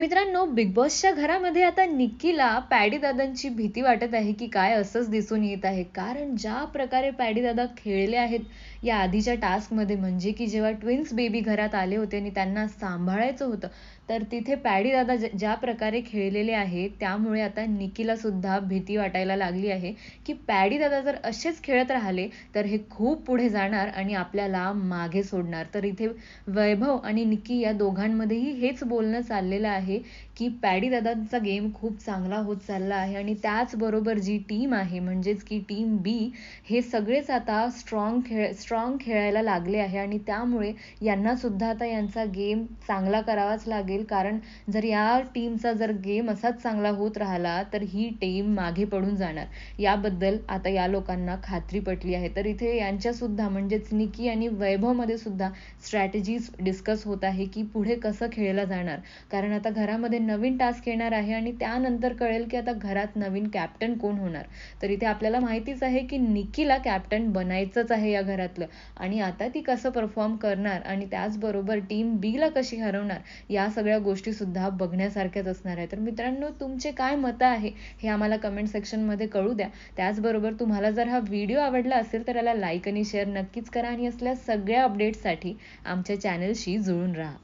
मित्रांनो बिग बॉसच्या घरामध्ये आता निक्कीला पॅडी दादांची भीती वाटत आहे की काय असंच दिसून येत आहे. कारण ज्या प्रकारे पॅडी दादा खेळले आहेत या आधीच्या टास्कमध्ये म्हणजे की जेव्हा ट्विन्स बेबी घरात आले होते आणि त्यांना सांभाळायचं होतं तर तिथे पॅडी दादा ज्या प्रकारे खेळलेले आहेत त्यामुळे आता निकीला सुद्धा भीती वाटायला लागली आहे की पॅडी दादा जर असेच खेळत राहिले तर हे खूप पुढे जाणार आणि आपल्याला मागे सोडणार. तर इथे वैभव आणि निकी या दोघांमध्येही हेच बोलणं चाललेलं आहे आहे की पॅडी दादांचा गेम खूप चांगला होत चालला आहे आणि त्याचबरोबर जी टीम आहे म्हणजेच की टीम बी हे सगळेच आता स्ट्रॉंग खेळ स्ट्रॉंग खेळायला लागले आहे आणि त्यामुळे यांना सुद्धा आता यांचा गेम चांगला करावाच लागेल. कारण जर या टीमचा जर गेम असाच चांगला होत राहिला तर ही टीम मागे पडून जाणार. याबद्दल आता या लोकांना खात्री पटली आहे. तर इथे यांच्या सुद्धा म्हणजेच निकी आणि वैभवमध्ये सुद्धा स्ट्रॅटेजीज डिस्कस होत आहे की पुढे कसं खेळलं जाणार. कारण आता घरामध्ये नवीन टास्क येणार आहे आणि त्यानंतर कळेल की आता घरात नवीन कॅप्टन कोण होणार. तर इथे आपल्याला माहितीच आहे की निकीला कॅप्टन बनायचंच आहे या घरातलं. आणि आता ती कसं परफॉर्म करणार आणि त्याचबरोबर टीम बीला कशी हरवणार या सगळ्या गोष्टी सुद्धा बघण्यासारख्याच असणार आहे. तर मित्रांनो तुमचे काय मतं आहे हे आम्हाला कमेंट सेक्शनमध्ये कळू द्या. त्याचबरोबर तुम्हाला जर हा व्हिडिओ आवडला असेल तर याला लाईक आणि शेअर नक्कीच करा आणि असल्या सगळ्या अपडेट्ससाठी आमच्या चॅनलशी जुळून राहा.